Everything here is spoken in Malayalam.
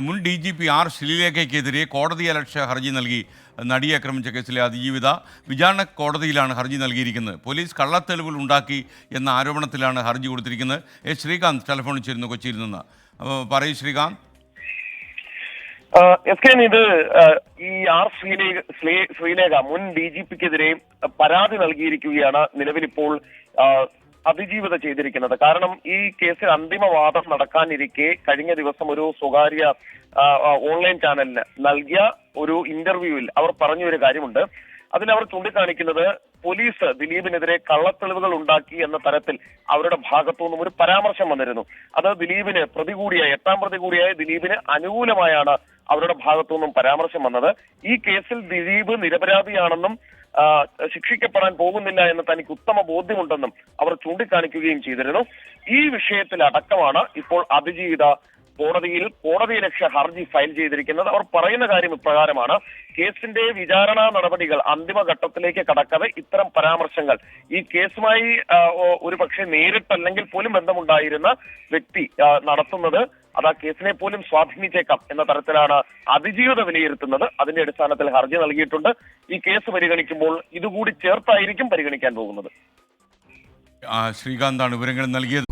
മുൻ ഡി ജി പി ആർ ശ്രീലേഖയ്ക്കെതിരെ കോടതി അലക്ഷ്യ ഹർജി നൽകി. നടിയെ ആക്രമിച്ച കേസിലെ അതിജീവിത വിചാരണ കോടതിയിലാണ് ഹർജി നൽകിയിരിക്കുന്നത്. പോലീസ് കള്ളത്തെളിവുകൾ ഉണ്ടാക്കി എന്ന ആരോപണത്തിലാണ് ഹർജി കൊടുത്തിരിക്കുന്നത്. എ ശ്രീകാന്ത് ടെലിഫോണിൽ ചേരുന്നു കൊച്ചിയിൽ നിന്ന്. പറയൂ ശ്രീകാന്ത്. എസ് കെ ഇത് ഈ ആർ ശ്രീലേഖ ശ്രീ- ശ്രീലേഖ മുൻ ഡി ജി പിക്കെതിരെ പരാതി നൽകിയിരിക്കുകയാണ് നിലവിലിപ്പോൾ അതിജീവിത ചെയ്തിരിക്കുന്നത്. കാരണം ഈ കേസിൽ അന്തിമവാദം നടക്കാനിരിക്കെ കഴിഞ്ഞ ദിവസം ഒരു സ്വകാര്യ ഓൺലൈൻ ചാനലിന് നൽകിയ ഒരു ഇന്റർവ്യൂവിൽ അവർ പറഞ്ഞ ഒരു കാര്യമുണ്ട്. അതിൽ അവർ ചൂണ്ടിക്കാണിക്കുന്നത് പോലീസ് ദിലീപിനെതിരെ കള്ളത്തെളിവുകൾ ഉണ്ടാക്കി എന്ന തരത്തിൽ അവരുടെ ഭാഗത്തു നിന്നും ഒരു പരാമർശം വന്നിരുന്നു. അത് ദിലീപിന് പ്രതി കൂടിയായ എട്ടാം പ്രതി ദിലീപിന് അനുകൂലമായാണ് അവരുടെ ഭാഗത്തു നിന്നും പരാമർശം വന്നത്. ഈ കേസിൽ ദിലീപ് നിരപരാധിയാണെന്നും ശിക്ഷിക്കപ്പെടാൻ പോകുന്നില്ല എന്ന് തനിക്ക് ഉത്തമ ബോധ്യമുണ്ടെന്നും അവർ ചൂണ്ടിക്കാണിക്കുകയും ചെയ്തിരുന്നു. ഈ വിഷയത്തിൽ അടക്കമാണ് ഇപ്പോൾ അതിജീവിത കോടതിയിൽ കോടതി ലക്ഷ്യ ഹർജി ഫയൽ ചെയ്തിരിക്കുന്നത്. അവർ പറയുന്ന കാര്യം ഇപ്രകാരമാണ്. കേസിന്റെ വിചാരണ നടപടികൾ അന്തിമഘട്ടത്തിലേക്ക് കടക്കാതെ ഇത്തരം പരാമർശങ്ങൾ ഈ കേസുമായി ഒരു പക്ഷേ നേരിട്ടല്ലെങ്കിൽ പോലും ബന്ധമുണ്ടായിരുന്ന വ്യക്തി നടത്തുന്നത് അത് ആ കേസിനെ പോലും സ്വാധീനിച്ചേക്കാം എന്ന തരത്തിലാണ് അതിജീവിത വിലയിരുത്തുന്നത്. അതിന്റെ അടിസ്ഥാനത്തിൽ ഹർജി നൽകിയിട്ടുണ്ട്. ഈ കേസ് പരിഗണിക്കുമ്പോൾ ഇതുകൂടി ചേർത്തായിരിക്കും പരിഗണിക്കാൻ പോകുന്നത്. ശ്രീകാന്താണ് വിവരങ്ങൾ നൽകിയത്.